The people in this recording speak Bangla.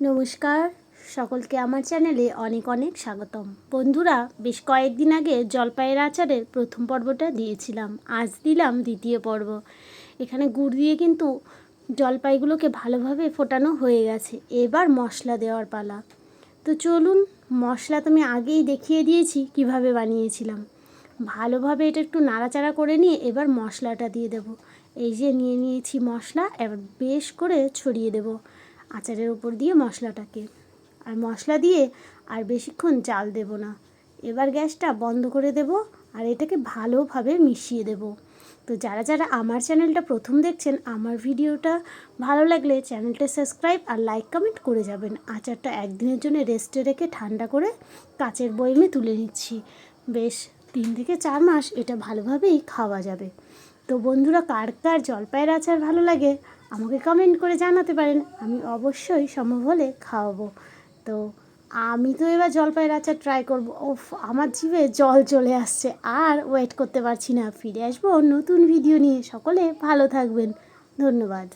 নমস্কার। সকলকে আমার চ্যানেলে অনেক অনেক স্বাগতম। বন্ধুরা, বেশ কয়েকদিন আগে জলপাইয়ের আচারের প্রথম পর্বটা দিয়েছিলাম। আজ দিলাম দ্বিতীয় পর্ব। এখানে গুড় দিয়ে কিন্তু জলপাইগুলোকে ভালোভাবে ফোটানো হয়ে গেছে। এবার মশলা দেওয়ার পালা। তো চলুন, মশলা তো আমি আগেই দেখিয়ে দিয়েছি, কীভাবে বানিয়েছিলাম। ভালোভাবে এটা একটু নাড়াচাড়া করে নিয়ে এবার মশলাটা দিয়ে দেব। এই যে নিয়ে নিয়েছি মশলা, এবার বেশ করে ছড়িয়ে দেব। আচারের উপর দিয়ে মশলাটাকে। আর মশলা দিয়ে আর বেশিক্ষণ জাল দেব না। এবার গ্যাসটা বন্ধ করে দেব আর এটাকে ভালোভাবে মিশিয়ে দেব। তো যারা যারা আমার চ্যানেলটা প্রথম দেখছেন, আমার ভিডিওটা ভালো লাগলে চ্যানেলটা সাবস্ক্রাইব আর লাইক কমেন্ট করে যাবেন। আচারটা একদিনের জন্য রেস্টে রেখে ঠান্ডা করে কাচের বয়মে তুলে নিচ্ছি। বেশ, তিন থেকে চার মাস এটা ভালোভাবেই খাওয়া যাবে। তো বন্ধুরা, কার কার জলপাইয়ের আচার ভালো লাগে? আমাকে কমেন্ট করে জানাতে পারেন, আমি অবশ্যই সম্ভব হলে খাওয়াবো। তো আমি তো এবার জলপাইয়ের আচার ট্রাই করব। ওফ, আমার জিভে জল চলে আসছে, আর ওয়েট করতে পারছি না। ফিরে আসব নতুন ভিডিও নিয়ে। সকলে ভালো থাকবেন। ধন্যবাদ।